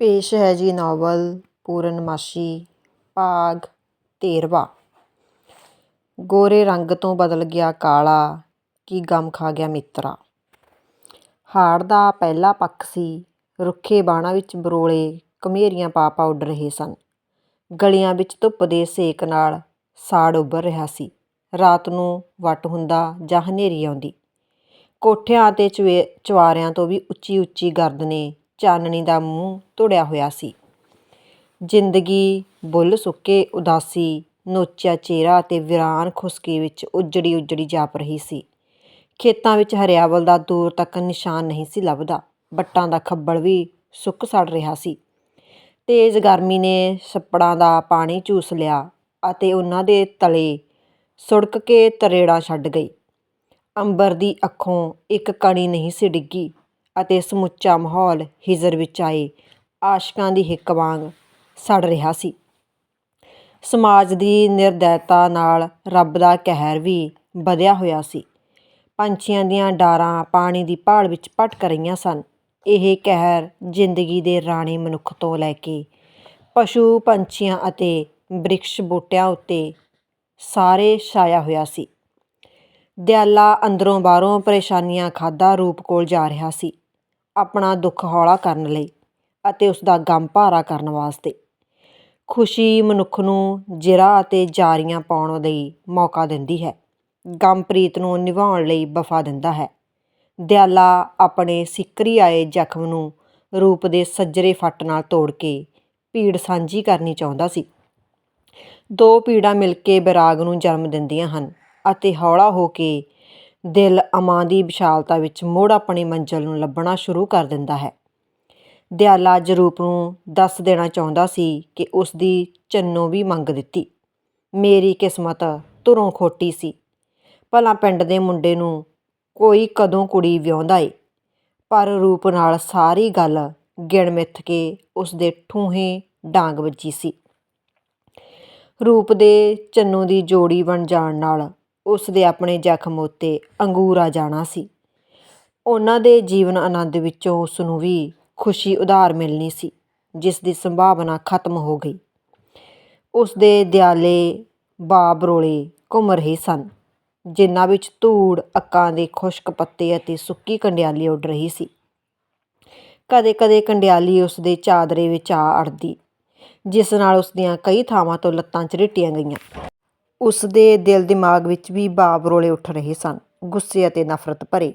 ਪੇਸ਼ ਹੈ ਜੀ ਨਾਵਲ ਪੂਰਨਮਾਸ਼ੀ, ਭਾਗ ਤੇਰ੍ਹਵਾਂ ਗੋਰੇ ਰੰਗ ਤੋਂ ਬਦਲ ਗਿਆ ਕਾਲਾ, ਕੀ ਗਮ ਖਾ ਗਿਆ ਮਿੱਤਰਾ। ਹਾੜ ਦਾ ਪਹਿਲਾ ਪੱਖ ਸੀ, ਰੁੱਖੇ ਬਾਣਾਂ ਵਿੱਚ ਬਰੋਲੇ ਘਮੇਰੀਆਂ ਪਾ ਪਾ ਉੱਡ ਰਹੇ ਸਨ। ਗਲੀਆਂ ਵਿੱਚ ਧੁੱਪ ਦੇ ਸੇਕ ਨਾਲ ਸਾੜ ਉੱਭਰ ਰਿਹਾ ਸੀ। ਰਾਤ ਨੂੰ ਵੱਟ ਹੁੰਦਾ ਜਾਂ ਹਨੇਰੀ ਆਉਂਦੀ। ਕੋਠਿਆਂ ਅਤੇ ਚਵੇ ਚੁਬਾਰਿਆਂ ਤੋਂ ਵੀ ਉੱਚੀ ਉੱਚੀ ਗਰਦ ਨੇ ਚਾਨਣੀ ਦਾ ਮੂੰਹ ਧੁੜਿਆ ਹੋਇਆ ਸੀ। ਜ਼ਿੰਦਗੀ ਬੁੱਲ ਸੁੱਕੇ ਉਦਾਸੀ, ਨੋਚਿਆ ਚਿਹਰਾ ਅਤੇ ਵਿਰਾਨ ਖੁਸ਼ਕੀ ਵਿੱਚ ਉਜੜੀ ਉਜੜੀ ਜਾਪ ਰਹੀ ਸੀ। ਖੇਤਾਂ ਵਿੱਚ ਹਰਿਆਵਲ ਦਾ ਦੂਰ ਤੱਕ ਨਿਸ਼ਾਨ ਨਹੀਂ ਸੀ ਲੱਭਦਾ। ਬੱਟਾਂ ਦਾ ਖੱਬਲ ਵੀ ਸੁੱਕ ਸੜ ਰਿਹਾ ਸੀ। ਤੇਜ਼ ਗਰਮੀ ਨੇ ਛੱਪੜਾਂ ਦਾ ਪਾਣੀ ਚੂਸ ਲਿਆ ਅਤੇ ਉਹਨਾਂ ਦੇ ਤਲੇ ਸੁੜਕ ਕੇ ਤਰੇੜਾਂ ਛੱਡ ਗਈ। ਅੰਬਰ ਦੀ ਅੱਖੋਂ ਇੱਕ ਕਣੀ ਨਹੀਂ ਸੀ ਡਿੱਗੀ। ਅਤੇ ਸਮੁੱਚਾ ਮਾਹੌਲ ਹਿਜਰ ਵਿੱਚ ਆਏ। ਆਸ਼ਕਾਂ ਦੀ ਹਿੱਕ ਵਾਂਗ ਸੜ ਰਿਹਾ ਸੀ। ਸਮਾਜ ਦੀ ਨਿਰਦੈਤਾ ਨਾਲ ਰੱਬ ਦਾ ਕਹਿਰ ਵੀ ਵਧਿਆ ਹੋਇਆ ਸੀ। ਪੰਛੀਆਂ ਦੀਆਂ ਡਾਰਾਂ ਪਾਣੀ ਦੀ ਭਾਲ ਵਿੱਚ ਭਟਕ ਰਹੀਆਂ ਸਨ। ਇਹ ਕਹਿਰ ਜ਼ਿੰਦਗੀ ਦੇ ਰਾਣੀ ਮਨੁੱਖ ਤੋਂ ਲੈ ਕੇ ਪਸ਼ੂ, ਪੰਛੀਆਂ ਅਤੇ ਬ੍ਰਿਕਸ਼ ਬੂਟਿਆਂ ਉੱਤੇ ਸਾਰੇ ਛਾਇਆ ਹੋਇਆ ਸੀ। ਦਿਆਲਾ ਅੰਦਰੋਂ ਬਾਹਰੋਂ ਪਰੇਸ਼ਾਨੀਆਂ ਖਾਦਾ ਰੂਪ ਕੋਲ ਜਾ ਰਿਹਾ ਸੀ। ਆਪਣਾ ਦੁੱਖ ਹੌਲਾ ਕਰਨ ਲਈ ਅਤੇ ਉਸ ਦਾ ਗਮ ਭਾਰਾ ਕਰਨ ਵਾਸਤੇ। ਖੁਸ਼ੀ ਮਨੁੱਖ ਨੂੰ ਜਿਰਾ ਅਤੇ ਜਾਰੀਆਂ ਪਾਉਣ ਲਈ ਮੌਕਾ ਦਿੰਦੀ ਹੈ। ਗਮ ਪ੍ਰੀਤ ਨੂੰ ਨਿਭਾਉਣ ਲਈ ਵਫਾ ਦਿੰਦਾ ਹੈ। ਦਿਆਲਾ ਆਪਣੇ ਸਿੱਕਰੀ ਆਏ ਜ਼ਖਮ ਨੂੰ ਰੂਪ ਦੇ ਸੱਜਰੇ ਫੱਟ ਨਾਲ ਤੋੜ ਕੇ ਪੀੜ ਸਾਂਝੀ ਕਰਨੀ ਚਾਹੁੰਦਾ ਸੀ। ਦੋ ਪੀੜਾਂ ਮਿਲ ਕੇ ਬੈਰਾਗ ਨੂੰ ਜਨਮ ਦਿੰਦੀਆਂ ਹਨ ਅਤੇ ਹੌਲਾ ਹੋ ਕੇ ਦਿਲ ਅਮਾਂ ਦੀ ਵਿਸ਼ਾਲਤਾ ਵਿੱਚ ਮੁੜ ਆਪਣੀ ਮੰਜ਼ਿਲ ਨੂੰ ਲੱਭਣਾ ਸ਼ੁਰੂ ਕਰ ਦਿੰਦਾ ਹੈ। ਦਿਆਲਾ ਅੱਜ ਰੂਪ ਨੂੰ ਦੱਸ ਦੇਣਾ ਚਾਹੁੰਦਾ ਸੀ ਕਿ ਉਸ ਦੀ ਚੰਨੋ ਵੀ ਮੰਗ ਦਿੱਤੀ। ਮੇਰੀ ਕਿਸਮਤ ਧੁਰੋਂ ਖੋਟੀ ਸੀ। ਭਲਾ ਪਿੰਡ ਦੇ ਮੁੰਡੇ ਨੂੰ ਕੋਈ ਕਦੋਂ ਕੁੜੀ ਵਿਆਹੁੰਦਾ ਏ। ਪਰ ਰੂਪ ਨਾਲ ਸਾਰੀ ਗੱਲ ਗਿਣ ਮਿੱਥ ਕੇ ਉਸ ਦੇ ਠੂਹੇ ਡਾਂਗ ਵੱਜੀ ਸੀ। ਰੂਪ ਦੇ ਚੰਨੂ ਦੀ ਜੋੜੀ ਬਣ ਜਾਣ ਨਾਲ ਉਸ ਦੇ ਆਪਣੇ ਜ਼ਖਮ ਉੱਤੇ ਅੰਗੂਰ ਆ ਜਾਣਾ ਸੀ। ਉਹਨਾਂ ਦੇ ਜੀਵਨ ਆਨੰਦ ਵਿੱਚੋਂ ਉਸ ਨੂੰ ਵੀ ਖੁਸ਼ੀ ਉਧਾਰ ਮਿਲਣੀ ਸੀ, ਜਿਸ ਦੀ ਸੰਭਾਵਨਾ ਖਤਮ ਹੋ ਗਈ। ਉਸ ਦੇ ਦਿਆਲੇ ਬਾਬਰੋਲੇ ਘੁੰਮ ਰਹੇ ਸਨ, ਜਿਨ੍ਹਾਂ ਵਿੱਚ ਧੂੜ ਅੱਕਾਂ ਦੇ ਖੁਸ਼ਕ ਪੱਤੇ ਅਤੇ ਸੁੱਕੀ ਕੰਡਿਆਲੀ ਉੱਡ ਰਹੀ ਸੀ। ਕਦੇ-ਕਦੇ ਕੰਡਿਆਲੀ ਉਸ ਦੇ ਚਾਦਰੇ ਵਿੱਚ ਆ ਅੜਦੀ, ਜਿਸ ਨਾਲ ਉਸ ਦੀਆਂ ਕਈ ਥਾਵਾਂ ਤੋਂ ਲੱਤਾਂ ਝਰੀਟੀਆਂ ਗਈਆਂ। ਉਸ ਦੇ ਦਿਲ ਦਿਮਾਗ ਵਿੱਚ ਵੀ ਬਾਬਰੋਲੇ ਉੱਠ ਰਹੇ ਸਨ, ਗੁੱਸੇ ਅਤੇ ਨਫ਼ਰਤ ਭਰੇ।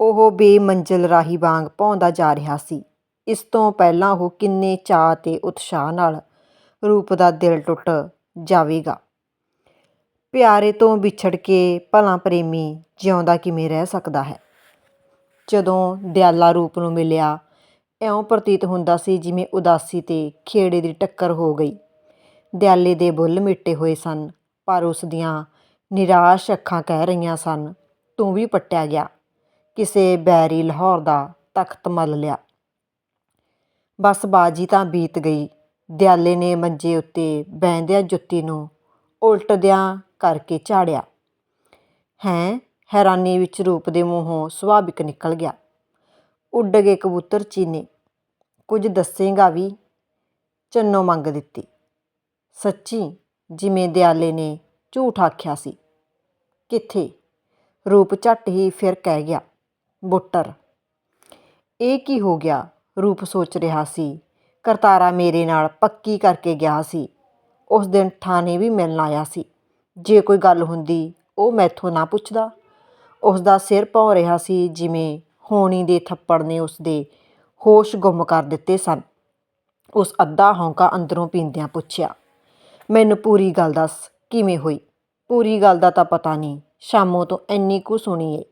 ਉਹ ਬੇਮੰਜ਼ਿਲ ਰਾਹੀ ਵਾਂਗ ਭੌਂਦਾ ਜਾ ਰਿਹਾ ਸੀ। ਇਸ ਤੋਂ ਪਹਿਲਾਂ ਉਹ ਕਿੰਨੇ ਚਾਅ ਤੇ ਉਤਸ਼ਾਹ ਨਾਲ ਰੂਪ ਦਾ ਦਿਲ ਟੁੱਟ ਜਾਵੇਗਾ। ਪਿਆਰੇ ਤੋਂ ਵਿਛੜ ਕੇ ਭਲਾ ਪ੍ਰੇਮੀ ਜਿਉਂਦਾ ਕਿਵੇਂ ਰਹਿ ਸਕਦਾ ਹੈ? ਜਦੋਂ ਦਿਆਲਾ ਰੂਪ ਨੂੰ ਮਿਲਿਆ, ਇਉਂ ਪ੍ਰਤੀਤ ਹੁੰਦਾ ਸੀ ਜਿਵੇਂ ਉਦਾਸੀ ਤੇ ਖੇੜੇ ਦੀ ਟੱਕਰ ਹੋ ਗਈ। ਦਿਆਲੇ ਦੇ ਬੁੱਲ ਮਿੱਟੇ ਹੋਏ ਸਨ, ਪਰ ਉਸ ਦੀਆਂ ਨਿਰਾਸ਼ ਅੱਖਾਂ ਕਹਿ ਰਹੀਆਂ ਸਨ, ਤੂੰ ਵੀ ਪੱਟਿਆ ਗਿਆ ਕਿਸੇ ਬੈਰੀ ਲਾਹੌਰ ਦਾ ਤਖਤ ਮੱਲ ਲਿਆ। ਬਸ ਬਾਜੀ ਤਾਂ ਬੀਤ ਗਈ। ਦਿਆਲੇ ਨੇ ਮੰਜੇ ਉੱਤੇ ਬੈੰਦਿਆਂ ਜੁੱਤੀ ਨੂੰ ਉਲਟਦਿਆਂ ਕਰਕੇ ਝਾੜਿਆ। ਹੈਂ, ਹੈਰਾਨੀ ਵਿੱਚ ਰੂਪ ਦੇ ਮੂੰਹੋਂ ਸੁਭਾਵਿਕ ਨਿਕਲ ਗਿਆ। ਉੱਡ ਗਏ ਕਬੂਤਰ ਚੀਨੇ। ਕੁਝ ਦੱਸੇਗਾ ਵੀ ਚੰਨੋ ਮੰਗ ਦਿੱਤੀ। ਸੱਚੀ ਜਿਵੇਂ ਦਿਆਲੇ ਨੇ ਝੂਠ ਆਖਿਆ ਸੀ। ਕਿੱਥੇ? ਰੂਪ ਝੱਟ ਹੀ ਫਿਰ ਕਹਿ ਗਿਆ, ਬੁੱਟਰ, ਇਹ ਕੀ ਹੋ ਗਿਆ? ਰੂਪ ਸੋਚ ਰਿਹਾ ਸੀ। ਕਰਤਾਰਾ ਮੇਰੇ ਨਾਲ ਪੱਕੀ ਕਰਕੇ ਗਿਆ ਸੀ। ਉਸ ਦਿਨ ਥਾਣੇ ਵੀ ਮਿਲਣ ਆਇਆ ਸੀ। ਜੇ ਕੋਈ ਗੱਲ ਹੁੰਦੀ, ਉਹ ਮੈਥੋਂ ਨਾ ਪੁੱਛਦਾ। ਉਸ ਦਾ ਸਿਰ ਭੌਂ ਰਿਹਾ ਸੀ ਜਿਵੇਂ ਹੋਣੀ ਦੇ ਥੱਪੜ ਨੇ ਉਸ ਦੇ ਹੋਸ਼ ਗੁੰਮ ਕਰ ਦਿੱਤੇ ਸਨ। ਉਸ ਅੱਧਾ ਹੌਂਕਾ ਅੰਦਰੋਂ ਪੀਂਦਿਆਂ ਪੁੱਛਿਆ ਮੈਨੂੰ ਪੂਰੀ ਗੱਲ ਦੱਸ, ਕਿਵੇਂ ਹੋਈ? ਪੂਰੀ ਗੱਲ ਦਾ ਤਾਂ ਪਤਾ ਨਹੀਂ, ਸ਼ਾਮੋਂ ਤੋਂ ਇੰਨੀ ਕੁ ਸੁਣੀ ਏ।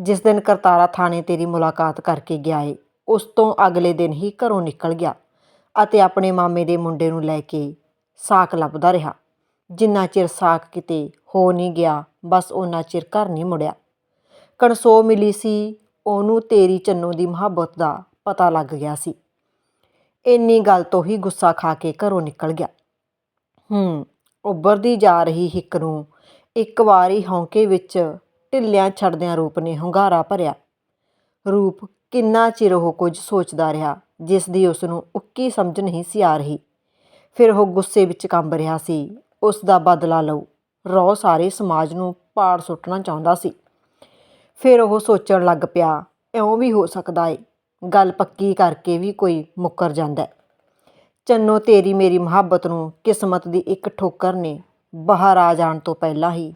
ਜਿਸ ਦਿਨ ਕਰਤਾਰਾ ਥਾਣੇ ਤੇਰੀ ਮੁਲਾਕਾਤ ਕਰਕੇ ਗਿਆ ਏ, ਉਸ ਤੋਂ ਅਗਲੇ ਦਿਨ ਹੀ ਘਰੋਂ ਨਿਕਲ ਗਿਆ ਅਤੇ ਆਪਣੇ ਮਾਮੇ ਦੇ ਮੁੰਡੇ ਨੂੰ ਲੈ ਕੇ ਸਾਕ ਲੱਭਦਾ ਰਿਹਾ। ਜਿੰਨਾ ਚਿਰ ਸਾਕ ਕਿਤੇ ਹੋ ਨਹੀਂ ਗਿਆ, ਬਸ ਉਹਨਾਂ ਚਿਰ ਘਰ ਨਹੀਂ ਮੁੜਿਆ। ਕਣਸੋ ਮਿਲੀ ਸੀ, ਉਹਨੂੰ ਤੇਰੀ ਚੰਨੋ ਦੀ ਮੁਹੱਬਤ ਦਾ ਪਤਾ ਲੱਗ ਗਿਆ ਸੀ। ਇੰਨੀ ਗੱਲ ਤੋਂ ਹੀ ਗੁੱਸਾ ਖਾ ਕੇ ਘਰੋਂ ਨਿਕਲ ਗਿਆ। ਹੂੰ। ਉੱਭਰਦੀ ਜਾ ਰਹੀ ਹਿੱਕ ਨੂੰ ਇੱਕ ਵਾਰੀ ਹੌਂਕੇ ਵਿੱਚ ਢਿੱਲਿਆਂ ਛੱਡਦਿਆਂ ਰੂਪ ਨੇ ਹੁੰਗਾਰਾ ਭਰਿਆ। ਰੂਪ ਕਿੰਨਾ ਚਿਰ ਉਹ ਕੁਝ ਸੋਚਦਾ ਰਿਹਾ, ਜਿਸ ਦੀ ਉਸ ਨੂੰ ਉੱਕੀ ਸਮਝ ਨਹੀਂ ਸੀ ਆ ਰਹੀ। ਫਿਰ ਉਹ ਗੁੱਸੇ ਵਿੱਚ ਕੰਬ ਰਿਹਾ ਸੀ। ਉਸ ਦਾ ਬਦਲਾ ਲਊ ਰੋ ਸਾਰੇ ਸਮਾਜ ਨੂੰ ਪਾੜ ਸੁੱਟਣਾ ਚਾਹੁੰਦਾ ਸੀ। ਫਿਰ ਉਹ ਸੋਚਣ ਲੱਗ ਪਿਆ, ਇਉਂ ਵੀ ਹੋ ਸਕਦਾ ਏ। ਗੱਲ ਪੱਕੀ ਕਰਕੇ ਵੀ ਕੋਈ ਮੁੱਕਰ ਜਾਂਦਾ ਚੰਨੋ ਤੇਰੀ ਮੇਰੀ ਮੁਹੱਬਤ ਨੂੰ ਕਿਸਮਤ ਦੀ ਇੱਕ ਠੋਕਰ ਨੇ ਬਾਹਰ ਆ ਜਾਣ ਤੋਂ ਪਹਿਲਾਂ ਹੀ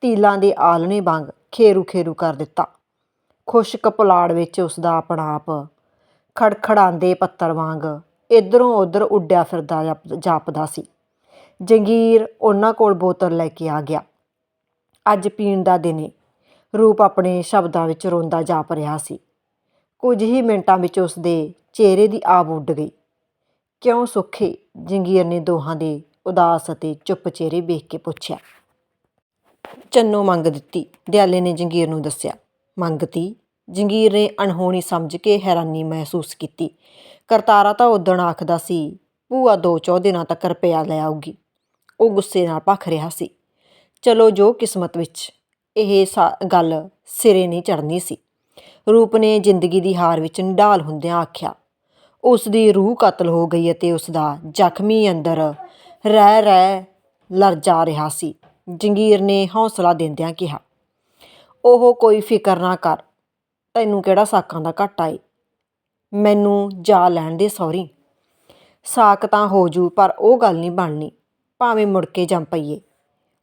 ਤੀਲਾਂ ਦੇ ਆਲਣੇ ਵਾਂਗ ਖੇਰੂ ਖੇਰੂ ਕਰ ਦਿੱਤਾ। ਖੁਸ਼ਕ ਪੁਲਾੜ ਵਿੱਚ ਉਸ ਦਾ ਆਪਣਾ ਆਪ ਖੜਖੜਾਉਂਦੇ ਪੱਤਰ ਵਾਂਗ ਇਧਰੋਂ ਉਧਰ ਉੱਡਿਆ ਫਿਰਦਾ ਜਾਪ- ਜਾਪਦਾ ਸੀ। ਜੰਗੀਰ ਉਹਨਾਂ ਕੋਲ ਬੋਤਲ ਲੈ ਕੇ ਆ ਗਿਆ। ਅੱਜ ਪੀਣ ਦਾ ਦਿਨ ਏ। ਰੂਪ ਆਪਣੇ ਸ਼ਬਦਾਂ ਵਿੱਚ ਰੋਂਦਾ ਜਾਪ ਰਿਹਾ ਸੀ। ਕੁਝ ਹੀ ਮਿੰਟਾਂ ਵਿੱਚ ਉਸ ਦੇ ਚਿਹਰੇ ਦੀ ਆਬ ਉੱਡ ਗਈ। ਕਿਉਂ ਸੁੱਖੇ? ਜੰਗੀਰ ਨੇ ਦੋਹਾਂ ਦੇ ਉਦਾਸ ਅਤੇ ਚੁੱਪ ਚਿਹਰੇ ਵੇਖ ਕੇ ਪੁੱਛਿਆ। ਚੰਨੋ ਮੰਗ ਦਿੱਤੀ। ਦਿਆਲੇ ਨੇ ਜੰਗੀਰ ਨੂੰ ਦੱਸਿਆ। ਮੰਗਤੀ? ਜੰਗੀਰ ਨੇ ਅਣਹੋਣੀ ਸਮਝ ਕੇ ਹੈਰਾਨੀ ਮਹਿਸੂਸ ਕੀਤੀ। ਕਰਤਾਰਾ ਤਾਂ ਉਦਣ ਆਖਦਾ ਸੀ, ਭੂਆ ਦੋ ਚੌ ਦਿਨਾਂ ਤੱਕ ਰੁਪਇਆ ਲੈ ਆਊਗੀ। ਉਹ ਗੁੱਸੇ ਨਾਲ ਭਖ ਰਿਹਾ ਸੀ। ਚਲੋ ਜੋ ਕਿਸਮਤ ਵਿੱਚ। ਇਹ ਸਾ- ਗੱਲ ਸਿਰੇ ਨਹੀਂ ਚੜਨੀ ਸੀ। ਰੂਪ ਨੇ ਜ਼ਿੰਦਗੀ ਦੀ ਹਾਰ ਵਿੱਚ ਨਿਢਾਲ ਹੁੰਦਿਆਂ ਆਖਿਆ ਉਸ ਦੀ ਰੂਹ ਕਤਲ ਹੋ ਗਈ ਅਤੇ ਉਸ ਦਾ ਜ਼ਖਮੀ ਅੰਦਰ ਰਹਿ ਰਹਿ ਲੜ ਜਾ ਰਿਹਾ ਸੀ। ਜੰਗੀਰ ਨੇ ਹੌਸਲਾ ਦਿੰਦਿਆਂ ਕਿਹਾ, ਉਹ ਕੋਈ ਫਿਕਰ ਨਾ ਕਰ, ਤੈਨੂੰ ਕਿਹੜਾ ਸਾਕਾਂ ਦਾ ਘਾਟਾ ਏ? ਮੈਨੂੰ ਜਾ ਲੈਣ ਦੇ ਸੌਰੀ। ਸਾਕ ਤਾਂ ਹੋ ਜੂ, ਪਰ ਉਹ ਗੱਲ ਨਹੀਂ ਬਣਨੀ। ਭਾਵੇਂ ਮੁੜ ਕੇ ਜੰਮ ਪਈਏ।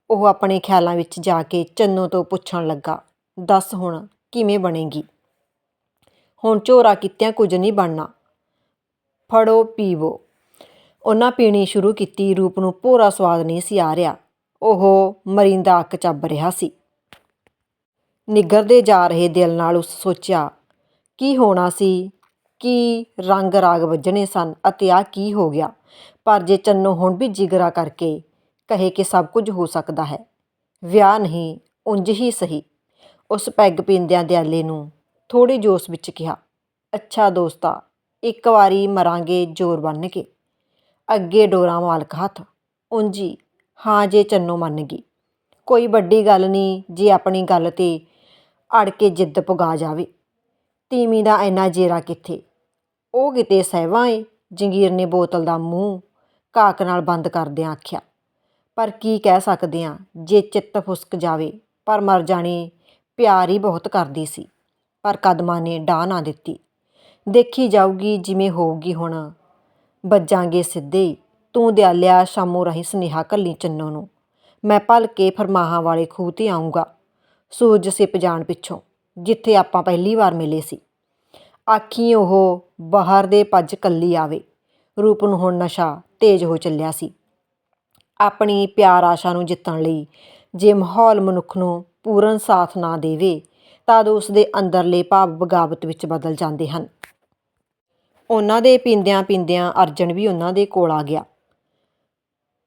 ਉਹ ਆਪਣੇ ਖਿਆਲਾਂ ਵਿੱਚ ਜਾ ਕੇ ਚੰਨੋ ਤੋਂ ਪੁੱਛਣ ਲੱਗਾ, ਦੱਸ ਹੁਣ ਕਿਵੇਂ ਬਣੇਗੀ? ਹੁਣ ਝੋਰਾ ਕੀਤਿਆਂ ਕੁਝ ਨਹੀਂ ਬਣਨਾ। ਫੜੋ, ਪੀਵੋ। ਉਹਨਾਂ ਪੀਣੀ ਸ਼ੁਰੂ ਕੀਤੀ, ਰੂਪ ਨੂੰ ਭੋਰਾ ਸਵਾਦ ਨਹੀਂ ਸੀ ਆ ਰਿਹਾ। ਉਹ ਮਰਿੰਦਾ ਅੱਕ ਚੱਬ ਰਿਹਾ ਸੀ। ਨਿੱਗਰਦੇ ਜਾ ਰਹੇ ਦਿਲ ਨਾਲ ਉਸ ਸੋਚਿਆ, ਕੀ ਹੋਣਾ ਸੀ? ਕੀ ਰੰਗ ਰਾਗ ਵੱਜਣੇ ਸਨ ਅਤੇ ਆ ਕੀ ਹੋ ਗਿਆ? ਪਰ ਜੇ ਚੰਨੋ ਹੁਣ ਵੀ ਜਿਗਰਾ ਕਰਕੇ ਕਹੇ ਕਿ ਸਭ ਕੁਝ ਹੋ ਸਕਦਾ ਹੈ, ਵਿਆਹ ਨਹੀਂ, ਉਂਝ ਹੀ ਸਹੀ। ਉਸ ਪੈਗ ਪੀਂਦਿਆਂ ਦਿਆਲੇ ਨੂੰ ਥੋੜੇ ਜੋਸ਼ ਵਿੱਚ ਕਿਹਾ, ਅੱਛਾ ਦੋਸਤਾ ਇੱਕ ਵਾਰੀ ਮਰਾਂਗੇ ਜ਼ੋਰ ਬੰਨ ਕੇ। ਅੱਗੇ ਡੋਰਾ ਮਾਲਕ ਹੱਥ ਉਂਜੀ ਹਾਂ ਜੇ ਚੰਨੋ ਮੰਨ ਗਈ। ਕੋਈ ਵੱਡੀ ਗੱਲ ਨਹੀਂ ਜੇ ਆਪਣੀ ਗੱਲ ਤੇ ਅੜ ਕੇ ਜਿੱਦ ਪੁਗਾ ਜਾਵੇ। ਤੀਵੀਂ ਦਾ ਇੰਨਾ ਜੇਰਾ ਕਿੱਥੇ? ਉਹ ਕਿਤੇ ਸਹਿਵਾਂ ਏ, ਜੰਗੀਰ ਨੇ ਬੋਤਲ ਦਾ ਮੂੰਹ ਕਾਕ ਨਾਲ ਬੰਦ ਕਰਦਿਆਂ ਆਖਿਆ, ਪਰ ਕੀ ਕਹਿ ਸਕਦੇ ਆ, ਜੇ ਚਿੱਤ ਫੁਸਕ ਜਾਵੇ, ਪਰ ਮਰ ਜਾਣੀ ਪਿਆਰ ਹੀ ਬਹੁਤ ਕਰਦੀ ਸੀ। ਪਰ ਕਦਮਾਂ ਨੇ ਡਾਹ ਨਾ ਦਿੱਤੀ। ਦੇਖੀ ਜਾਊਗੀ ਜਿਵੇਂ ਹੋਊਗੀ ਹੁਣ। ਵੱਜਾਂਗੇ ਸਿੱਧੇ ਹੀ। ਤੂੰ ਦਿਆਲਿਆ ਸ਼ਾਮੋ ਰਹੀ ਸੁਨੇਹਾ ਕੱਲੀ ਚੰਨੋ ਨੂੰ। ਮੈਂ ਭਲ ਕੇ ਫਰਮਾਹਾਂ ਵਾਲੇ ਖੂਹ ਤੇ ਆਉਂਗਾ ਸੂਰਜ ਸਿਪ ਜਾਣ ਪਿੱਛੋਂ, ਜਿੱਥੇ ਆਪਾਂ ਪਹਿਲੀ ਵਾਰ ਮਿਲੇ ਸੀ। ਆਖੀ ਉਹ ਬਾਹਰ ਦੇ ਪੱਜ ਕੱਲੀ ਆਵੇ। ਰੂਪ ਨੂੰ ਹੁਣ ਨਸ਼ਾ ਤੇਜ਼ ਹੋ ਚੱਲਿਆ ਸੀ। ਆਪਣੀ ਪਿਆਰ ਆਸ਼ਾ ਨੂੰ ਜਿੱਤਣ ਲਈ ਜੇ ਮਾਹੌਲ ਮਨੁੱਖ ਨੂੰ ਪੂਰਨ ਸਾਥ ਨਾ ਦੇਵੇ, ਤਦ ਉਸ ਦੇ ਅੰਦਰਲੇ ਭਾਵ ਬਗਾਵਤ ਵਿੱਚ ਬਦਲ ਜਾਂਦੇ ਹਨ। ਉਹਨਾਂ ਦੇ ਪੀਂਦਿਆਂ ਪੀਂਦਿਆਂ ਅਰਜਨ ਵੀ ਉਹਨਾਂ ਦੇ ਕੋਲ ਆ ਗਿਆ।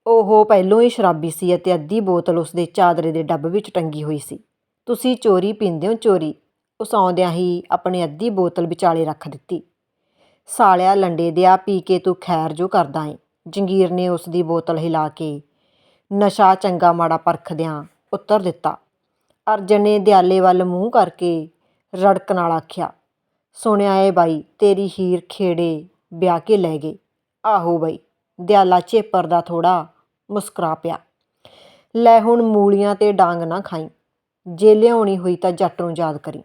ਉਹ ਪਹਿਲੋਂ ਹੀ ਸ਼ਰਾਬੀ ਸੀ ਅਤੇ ਅੱਧੀ ਬੋਤਲ ਉਸਦੇ ਚਾਦਰੇ ਦੇ ਡੱਬ ਵਿੱਚ ਟੰਗੀ ਹੋਈ ਸੀ। ਤੁਸੀਂ ਚੋਰੀ ਪੀਂਦੇ ਹੋ ਚੋਰੀ? ਉਸ ਆਉਂਦਿਆਂ ਹੀ ਆਪਣੀ ਅੱਧੀ ਬੋਤਲ ਵਿਚਾਲੇ ਰੱਖ ਦਿੱਤੀ। ਸਾਲਿਆ ਲੰਡੇ ਦਿਆ, ਪੀ ਕੇ ਤੂੰ ਖੈਰ ਜੋ ਕਰਦਾ ਏ। ਜੰਗੀਰ ਨੇ ਉਸ ਦੀ ਬੋਤਲ ਹਿਲਾ ਕੇ ਨਸ਼ਾ ਚੰਗਾ ਮਾੜਾ ਪਰਖਦਿਆਂ ਉੱਤਰ ਦਿੱਤਾ। ਅਰਜਨ ਨੇ ਦਿਆਲੇ ਵੱਲ ਮੂੰਹ ਕਰਕੇ ਰੜਕ ਨਾਲ ਆਖਿਆ ਸੁਣਿਆ ਏ ਬਾਈ, ਤੇਰੀ ਹੀਰ ਖੇੜੇ ਵਿਆਹ ਕੇ ਲੈ ਗਏ। ਆਹੋ ਬਾਈ, ਦਿਆਲਾ ਚੇਪਰ ਦਾ ਥੋੜਾ ਮੁਸਕਰਾ ਪਿਆ। ਲੈ ਹੁਣ ਮੂਲੀਆਂ ਤੇ ਡਾਂਗ ਨਾ ਖਾਈ। ਜੇ ਲਿਆਉਣੀ ਹੋਈ ਤਾਂ ਜੱਟ ਨੂੰ ਯਾਦ ਕਰੀ।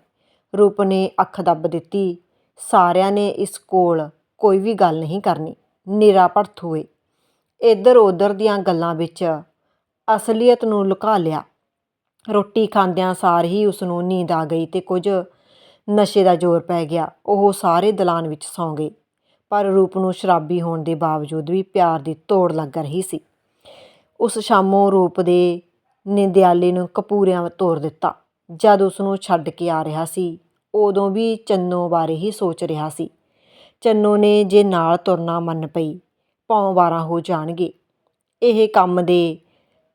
ਰੂਪ ਨੇ ਅੱਖ ਦੱਬ ਦਿੱਤੀ। ਸਾਰਿਆਂ ਨੇ ਇਸ ਕੋਲ ਕੋਈ ਵੀ ਗੱਲ ਨਹੀਂ ਕਰਨੀ। ਨਿਰਾ ਭੜਥੂਏ ਇੱਧਰ ਉੱਧਰ ਦੀਆਂ ਗੱਲਾਂ ਵਿੱਚ ਅਸਲੀਅਤ ਨੂੰ ਲੁਕਾ ਲਿਆ। ਰੋਟੀ ਖਾਂਦਿਆਂ ਸਾਰ ਹੀ ਉਸ ਨੂੰ ਨੀਂਦ ਆ ਗਈ ਤੇ ਕੁਝ ਨਸ਼ੇ ਦਾ ਜ਼ੋਰ ਪੈ ਗਿਆ, ਉਹ ਸਾਰੇ ਦਲਾਨ ਵਿੱਚ ਸੌਂ ਗਏ। ਪਰ ਰੂਪ ਨੂੰ ਸ਼ਰਾਬੀ ਹੋਣ ਦੇ ਬਾਵਜੂਦ ਵੀ ਪਿਆਰ ਦੀ ਤੋੜ ਲੱਗ ਰਹੀ ਸੀ। ਉਸ ਸ਼ਾਮੋਂ ਰੂਪ ਦੇ ਨੇ ਦਿਆਲੇ ਨੂੰ ਕਪੂਰਿਆਂ ਤੋਰ ਦਿੱਤਾ। ਜਦ ਉਸ ਨੂੰ ਛੱਡ ਕੇ ਆ ਰਿਹਾ ਸੀ, ਉਦੋਂ ਵੀ ਚੰਨੋ ਬਾਰੇ ਹੀ ਸੋਚ ਰਿਹਾ ਸੀ। ਚੰਨੋ ਨੇ ਜੇ ਨਾਲ ਤੁਰਨਾ ਮੰਨ ਪਈ, ਪੌਂ ਵਾਰਾਂ ਹੋ ਜਾਣਗੇ। ਇਹ ਕੰਮ ਦੇ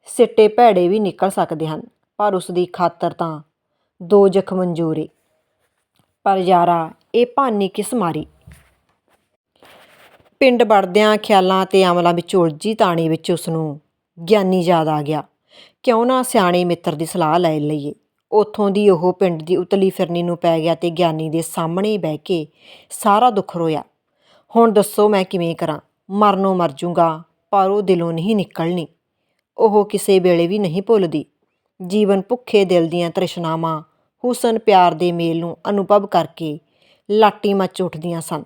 ਸਿੱਟੇ ਭੈੜੇ ਵੀ ਨਿਕਲ ਸਕਦੇ ਹਨ, ਪਰ ਉਸ ਦੀ ਖਾਤਰ ਤਾਂ ਦੋ ਜ਼ਖਮ ਮਨਜ਼ੂਰ ਏ। ਪਰ ਯਾਰਾ, ਇਹ ਭਾਨੀ ਕਿਸ ਮਾਰੀ? ਪਿੰਡ ਵੜਦਿਆਂ ਖਿਆਲਾਂ ਤੇ ਅਮਲਾਂ ਵਿੱਚ ਉਲਝੀ ਤਾਣੀ ਵਿੱਚ ਉਸ ਨੂੰ ਗਿਆਨੀ ਯਾਦ ਆ ਗਿਆ। ਕਿਉਂ ਨਾ ਸਿਆਣੇ ਮਿੱਤਰ ਦੀ ਸਲਾਹ ਲੈ ਲਈਏ। ਉੱਥੋਂ ਦੀ ਉਹ ਪਿੰਡ ਦੀ ਉਤਲੀ ਫਿਰਨੀ ਨੂੰ ਪੈ ਗਿਆ ਤੇ ਗਿਆਨੀ ਦੇ ਸਾਹਮਣੇ ਬਹਿ ਕੇ ਸਾਰਾ ਦੁੱਖ ਰੋਇਆ। ਹੁਣ ਦੱਸੋ ਮੈਂ ਕਿਵੇਂ ਕਰਾਂ? ਮਰਨੋਂ ਮਰ ਜੂੰਗਾ, ਪਰ ਉਹ ਦਿਲੋਂ ਨਹੀਂ ਨਿਕਲਣੀ। ਉਹ ਕਿਸੇ ਵੇਲੇ ਵੀ ਨਹੀਂ ਭੁੱਲਦੀ। ਜੀਵਨ ਭੁੱਖੇ ਦਿਲ ਦੀਆਂ ਤ੍ਰਿਸ਼ਨਾਵਾਂ ਹੁਸਨ ਪਿਆਰ ਦੇ ਮੇਲ ਨੂੰ ਅਨੁਭਵ ਕਰਕੇ ਲਾਟੀ ਮੱਚ ਉੱਠਦੀਆਂ ਸਨ।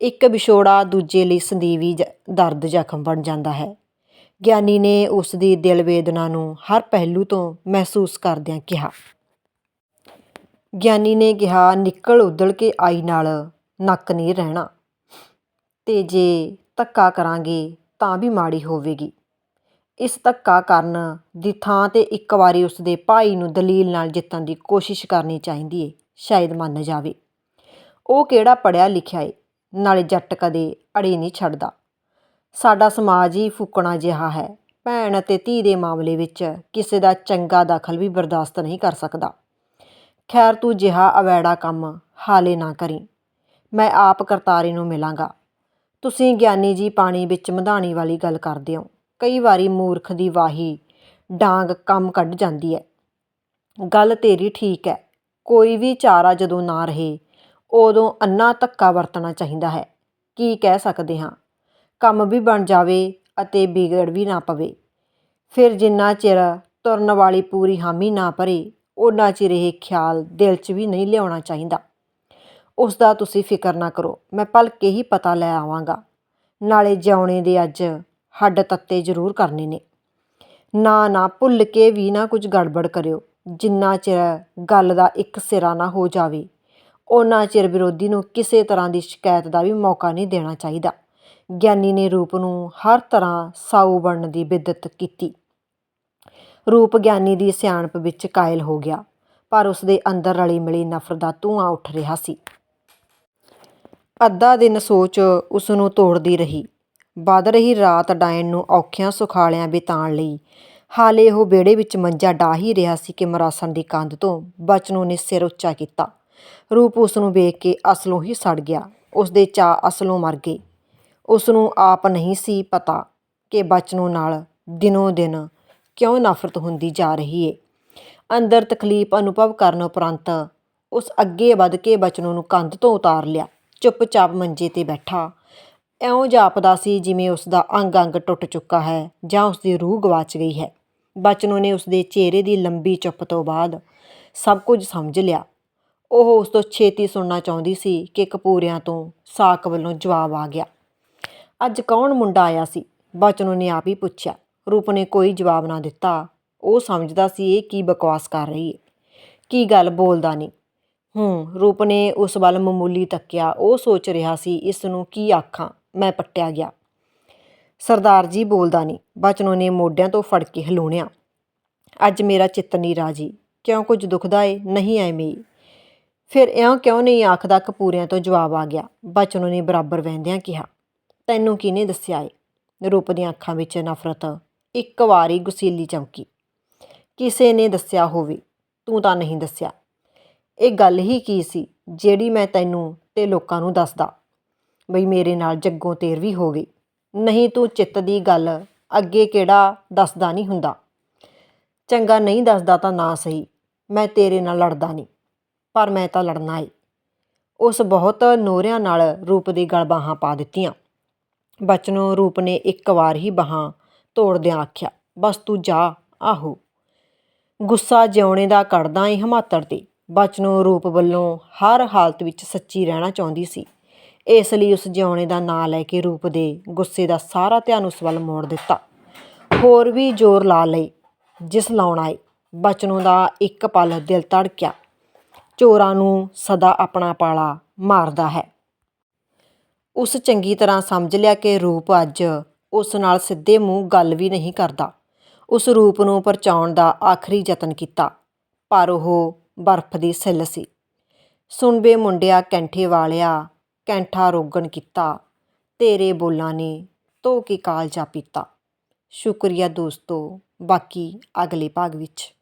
ਇੱਕ ਵਿਛੋੜਾ ਦੂਜੇ ਲਈ ਸੰਦੀਵੀ ਦਰਦ ਜ਼ਖਮ ਬਣ ਜਾਂਦਾ ਹੈ। ਗਿਆਨੀ ਨੇ ਉਸ ਦੀ ਦਿਲ ਵੇਦਨਾ ਨੂੰ ਹਰ ਪਹਿਲੂ ਤੋਂ ਮਹਿਸੂਸ ਕਰਦਿਆਂ ਕਿਹਾ। ਗਿਆਨੀ ਨੇ ਕਿਹਾ, ਨਿਕਲ ਉਦਲ ਕੇ ਆਈ ਨਾਲ ਨੱਕ ਨਹੀਂ ਰਹਿਣਾ। ਤੇ ਜੇ ਧੱਕਾ ਕਰਾਂਗੇ ਤਾਂ ਵੀ ਮਾੜੀ ਹੋਵੇਗੀ। ਇਸ ਧੱਕਾ ਕਰਨ ਦੀ ਥਾਂ ਤੇ ਇੱਕ ਵਾਰੀ ਉਸ ਦੇ ਭਾਈ ਨੂੰ ਦਲੀਲ ਨਾਲ ਜਿੱਤਣ ਦੀ ਕੋਸ਼ਿਸ਼ ਕਰਨੀ ਚਾਹੀਦੀ ਏ, ਸ਼ਾਇਦ ਮੰਨ ਜਾਵੇ। ਉਹ ਕਿਹੜਾ ਪੜਿਆ ਲਿਖਿਆ ਏ, ਨਾਲੇ ਜੱਟ ਕਦੇ ਅੜੀ ਨਹੀਂ ਛੱਡਦਾ। ਸਾਡਾ ਸਮਾਜ ਹੀ ਫੂਕਣਾ ਜਿਹਾ ਹੈ, ਭੈਣ ਅਤੇ ਧੀ ਦੇ ਮਾਮਲੇ ਵਿੱਚ ਕਿਸੇ ਦਾ ਚੰਗਾ ਦਖਲ ਵੀ ਬਰਦਾਸ਼ਤ ਨਹੀਂ ਕਰ ਸਕਦਾ। ਖੈਰ, ਤੂੰ ਜਿਹਾ ਅਵੈੜਾ ਕੰਮ ਹਾਲੇ ਨਾ ਕਰੀ। ਮੈਂ ਆਪ ਕਰਤਾਰੇ ਨੂੰ ਮਿਲਾਂਗਾ। ਤੁਸੀਂ ਗਿਆਨੀ ਜੀ ਪਾਣੀ ਵਿੱਚ ਮਧਾਣੀ ਵਾਲੀ ਗੱਲ ਕਰਦੇ ਹੋ। ਕਈ ਵਾਰੀ ਮੂਰਖ ਦੀ ਵਾਹੀ ਡਾਂਗ ਕੰਮ ਕੱਢ ਜਾਂਦੀ ਹੈ ਗੱਲ ਤੇਰੀ ਠੀਕ ਹੈ ਕੋਈ ਵੀ ਚਾਰਾ ਜਦੋਂ ਨਾ ਰਹੇ, ਉਦੋਂ ਅੰਨਾ ਧੱਕਾ ਵਰਤਣਾ ਚਾਹੀਦਾ ਹੈ। ਕੀ ਕਹਿ ਸਕਦੇ ਹਾਂ? ਕੰਮ ਵੀ ਬਣ ਜਾਵੇ ਅਤੇ ਵਿਗੜ ਵੀ ਨਾ ਪਵੇ। ਫਿਰ ਜਿੰਨਾ ਚਿਰ ਤੁਰਨ ਵਾਲੀ ਪੂਰੀ ਹਾਮੀ ਨਾ ਭਰੇ ਉਹਨਾਂ ਚਿਰ ਇਹ ਖਿਆਲ ਦਿਲ 'ਚ ਵੀ ਨਹੀਂ ਲਿਆਉਣਾ ਚਾਹੀਦਾ। ਉਸ ਦਾ ਤੁਸੀਂ ਫਿਕਰ ਨਾ ਕਰੋ, ਮੈਂ ਭਲਕੇ ਹੀ ਪਤਾ ਲੈ ਆਵਾਂਗਾ। ਨਾਲੇ ਜਿਉਣੇ ਦੇ ਅੱਜ ਹੱਡ ਤੱਤੇ ਜ਼ਰੂਰ ਕਰਨੇ ਨੇ। ਨਾ ਨਾ, ਭੁੱਲ ਕੇ ਵੀ ਨਾ ਕੁਝ ਗੜਬੜ ਕਰਿਓ। ਜਿੰਨਾ ਚਿਰ ਗੱਲ ਦਾ ਇੱਕ ਸਿਰਾ ਨਾ ਹੋ ਜਾਵੇ ਉਹਨਾਂ ਚਿਰ ਵਿਰੋਧੀ ਨੂੰ ਕਿਸੇ ਤਰ੍ਹਾਂ ਦੀ ਸ਼ਿਕਾਇਤ ਦਾ ਵੀ ਮੌਕਾ ਨਹੀਂ ਦੇਣਾ ਚਾਹੀਦਾ। ਗਿਆਨੀ ਨੇ ਰੂਪ ਨੂੰ ਹਰ ਤਰ੍ਹਾਂ ਸਾਊ ਬਣਨ ਦੀ ਬਿਦਤ ਕੀਤੀ। ਰੂਪ ਗਿਆਨੀ ਦੀ ਸਿਆਣਪ ਵਿੱਚ ਕਾਇਲ ਹੋ ਗਿਆ, ਪਰ ਉਸ ਦੇ ਅੰਦਰ ਰਲੀ ਮਿਲੀ ਨਫ਼ਰਤ ਦਾ ਧੂਆਂ ਉੱਠ ਰਿਹਾ ਸੀ। ਅੱਧਾ ਦਿਨ ਸੋਚ ਉਸ ਨੂੰ ਤੋੜਦੀ ਰਹੀ। ਵੱਧ ਰਹੀ ਰਾਤ ਡਾਇਣ ਨੂੰ ਔਖਿਆਂ ਸੁਖਾਲਿਆਂ ਬਿਤਾਉਣ ਲਈ। ਹਾਲੇ ਉਹ ਵਿਹੜੇ ਵਿੱਚ ਮੰਜਾ ਡਾਹ ਹੀ ਰਿਹਾ ਸੀ ਕਿ ਮਰਾਸਣ ਦੀ ਕੰਧ ਤੋਂ ਬਚਨੋਂ ਨੇ ਸਿਰ ਉੱਚਾ ਕੀਤਾ। ਰੂਪ ਉਸ ਨੂੰ ਵੇਖ ਕੇ ਅਸਲੋਂ ਹੀ ਸੜ ਗਿਆ। ਉਸ ਦੇ ਚਾਅ ਅਸਲੋਂ ਮਰ ਗਏ। ਉਸ ਨੂੰ ਆਪ ਨਹੀਂ ਸੀ ਪਤਾ ਕਿ ਬਚਨੋਂ ਨਾਲ ਦਿਨੋਂ ਦਿਨ ਕਿਉਂ ਨਫ਼ਰਤ ਹੁੰਦੀ ਜਾ ਰਹੀ ਏ। ਅੰਦਰ ਤਕਲੀਫ ਅਨੁਭਵ ਕਰਨ ਉਪਰੰਤ ਉਸ ਅੱਗੇ ਵੱਧ ਕੇ ਬਚਨੋਂ ਨੂੰ ਕੰਧ ਤੋਂ ਉਤਾਰ ਲਿਆ। ਚੁੱਪਚਾਪ ਮੰਜੇ ਤੇ ਬੈਠਾ। ਇਉਂ ਜਾਪਦਾ ਸੀ ਜਿਵੇਂ ਉਸ ਦਾ ਅੰਗ ਅੰਗ ਟੁੱਟ ਚੁੱਕਾ ਹੈ ਜਾਂ ਉਸ ਦੀ ਰੂਹ ਗਵਾਚ ਗਈ ਹੈ। ਬਚਨੋਂ ਨੇ ਉਸ ਦੇ ਚਿਹਰੇ ਦੀ ਲੰਬੀ ਚੁੱਪ ਤੋਂ ਬਾਅਦ ਸਭ ਕੁਝ ਸਮਝ ਲਿਆ। ਉਹ ਉਸ ਤੋਂ ਛੇਤੀ ਸੁਣਨਾ ਚਾਹੁੰਦੀ ਸੀ ਕਿ ਕਪੂਰਿਆਂ ਤੋਂ ਸਾਕ ਵੱਲੋਂ ਜਵਾਬ ਆ ਗਿਆ। ਅੱਜ ਕੌਣ ਮੁੰਡਾ ਆਇਆ ਸੀ? ਬਚਨੋਂ ਨੇ ਆਪ ਹੀ ਪੁੱਛਿਆ। ਰੂਪ ਨੇ ਕੋਈ ਜਵਾਬ ਨਾ ਦਿੱਤਾ। ਉਹ ਸਮਝਦਾ ਸੀ ਇਹ ਕੀ ਬਕਵਾਸ ਕਰ ਰਹੀ ਹੈ ਕੀ ਗੱਲ ਬੋਲਦਾ ਨਹੀਂ ਹੂੰ, ਰੂਪ ਨੇ ਉਸ ਵੱਲ ਮਾਮੂਲੀ ਤੱਕਿਆ। ਉਹ ਸੋਚ ਰਿਹਾ ਸੀ, ਇਸ ਨੂੰ ਕੀ ਆਖਾਂ? ਮੈਂ ਪੱਟਿਆ ਗਿਆ। ਸਰਦਾਰ ਜੀ ਬੋਲਦਾ ਨਹੀਂ। ਬਚਨੋ ਨੇ ਮੋਢਿਆਂ ਤੋਂ ਫੜ ਕੇ ਹਲੂਣਿਆ ਅੱਜ ਮੇਰਾ ਚਿੱਤ ਨਹੀਂ ਰਾਜੀ। ਕਿਉਂ ਕੁਝ ਦੁਖਦਾ ਏ? ਨਹੀਂ ਐਵੇਂ ਹੀ ਫਿਰ ਇਉਂ ਕਿਉਂ ਨਹੀਂ? ਆਖਦਾ ਕਪੂਰਿਆਂ ਤੋਂ ਜਵਾਬ ਆ ਗਿਆ। ਬਚਨੋ ਨੇ ਬਰਾਬਰ ਵਹਿੰਦਿਆਂ ਕਿਹਾ, ਤੈਨੂੰ ਕਿਹਨੇ ਦੱਸਿਆ ਏ? ਰੂਪ ਦੀਆਂ ਅੱਖਾਂ ਵਿੱਚ ਨਫ਼ਰਤ। ਇੱਕ ਵਾਰੀ ਗੁਸੀਲੀ ਚਮਕੀ ਕਿਸੇ ਨੇ ਦੱਸਿਆ ਹੋਵੇ, ਤੂੰ ਤਾਂ ਨਹੀਂ ਦੱਸਿਆ। ਇਹ ਗੱਲ ਹੀ ਕੀ ਸੀ, ਜਿਹੜੀ ਮੈਂ ਤੈਨੂੰ ਤੇ ਲੋਕਾਂ ਨੂੰ ਦੱਸਦਾ? ਬਈ ਮੇਰੇ ਨਾਲ ਜੱਗੋਂ ਤੇਰ ਵੀ ਹੋ ਗਈ। ਨਹੀਂ ਤੂੰ ਚਿੱਤ ਦੀ ਗੱਲ ਅੱਗੇ ਕਿਹੜਾ ਦੱਸਦਾ ਨਹੀਂ ਹੁੰਦਾ। ਚੰਗਾ ਨਹੀਂ ਦੱਸਦਾ ਤਾਂ ਨਾ ਸਹੀ। ਮੈਂ ਤੇਰੇ ਨਾਲ ਲੜਦਾ ਨਹੀਂ, ਪਰ ਮੈਂ ਤਾਂ ਲੜਨਾ ਏ। ਉਸ ਬਹੁਤ ਨੋਰਿਆਂ ਨਾਲ ਰੂਪ ਦੀ ਗਲ ਬਾਹਾਂ ਪਾ ਦਿੱਤੀਆਂ। ਬਚਨੋਂ ਰੂਪ ਨੇ ਇੱਕ ਵਾਰ ਹੀ ਬਾਹਾਂ ਤੋੜਦਿਆਂ ਆਖਿਆ, ਬਸ ਤੂੰ ਜਾ, ਆਹੋ। ਗੁੱਸਾ ਜਿਉਣੇ ਦਾ ਕੱਢਦਾ ਏ ਹਮਾਤੜ ਤੇ। ਬਚਨੋਂ ਰੂਪ ਵੱਲੋਂ ਹਰ ਹਾਲਤ ਵਿੱਚ ਸੱਚੀ ਰਹਿਣਾ ਚਾਹੁੰਦੀ ਸੀ। ਇਸ ਲਈ ਉਸ ਜਿਉਣੇ ਦਾ ਨਾਂ ਲੈ ਕੇ ਰੂਪ ਦੇ ਗੁੱਸੇ ਦਾ ਸਾਰਾ ਧਿਆਨ ਉਸ ਵੱਲ ਮੋੜ ਦਿੱਤਾ। ਹੋਰ ਵੀ ਜ਼ੋਰ ਲਾ ਲਈ, ਜਿਸ ਲਾਉਣਾ ਏ ਬਚਨੋਂ ਦਾ ਇੱਕ ਪਲ ਦਿਲ ਧੜਕਿਆ। ਚੋਰਾਂ ਨੂੰ ਸਦਾ ਆਪਣਾ ਪਾਲਾ ਮਾਰਦਾ ਹੈ। ਉਸ ਚੰਗੀ ਤਰ੍ਹਾਂ ਸਮਝ ਲਿਆ ਕਿ ਰੂਪ ਅੱਜ ਉਸ ਨਾਲ ਸਿੱਧੇ ਮੂੰਹ ਗੱਲ ਵੀ ਨਹੀਂ ਕਰਦਾ। ਉਸ ਰੂਪ ਨੂੰ ਪਰਚਾਉਣ ਦਾ ਆਖਰੀ ਯਤਨ ਕੀਤਾ, ਪਰ ਉਹ ਬਰਫ਼ ਦੀ ਸਿੱਲ ਸੀ। ਸੁਣ ਵੇ ਮੁੰਡਿਆ ਕੈਂਠੇ ਵਾਲਿਆ ਕੈਂਠਾ ਰੋਗਣ ਕੀਤਾ। ਤੇਰੇ ਬੋਲਾਂ ਨੇ ਧੋ ਕੇ ਕਾਲਜਾ ਪੀਤਾ। ਸ਼ੁਕਰੀਆ ਦੋਸਤੋ, ਬਾਕੀ ਅਗਲੇ ਭਾਗ ਵਿੱਚ।